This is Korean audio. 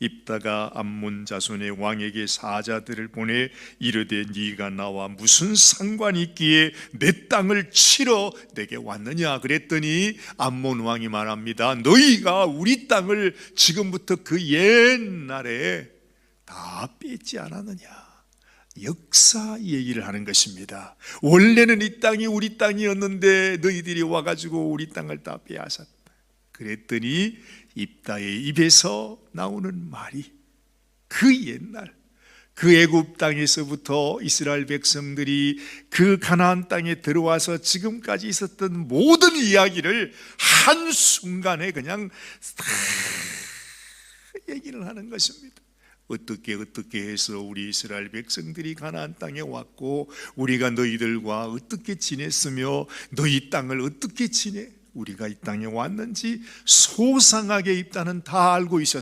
입다가 암몬 자손의 왕에게 사자들을 보내 이르되 네가 나와 무슨 상관이 있기에 내 땅을 치러 내게 왔느냐 그랬더니 암몬 왕이 말합니다. 너희가 우리 땅을 지금부터 그 옛날에 다 뺏지 않았느냐. 역사 얘기를 하는 것입니다. 원래는 이 땅이 우리 땅이었는데 너희들이 와가지고 우리 땅을 다 빼앗았다. 그랬더니 입다의 입에서 나오는 말이 그 옛날 그 애굽 땅에서부터 이스라엘 백성들이 그 가나안 땅에 들어와서 지금까지 있었던 모든 이야기를 한 순간에 그냥 다 얘기를 하는 것입니다. 어떻게 어떻게 해서 우리 이스라엘 백성들이 가나안 땅에 왔고 우리가 너희들과 어떻게 지냈으며 너희 땅을 어떻게 지내 우리가 이 땅에 왔는지 소상하게 입다는 다 알고 있었.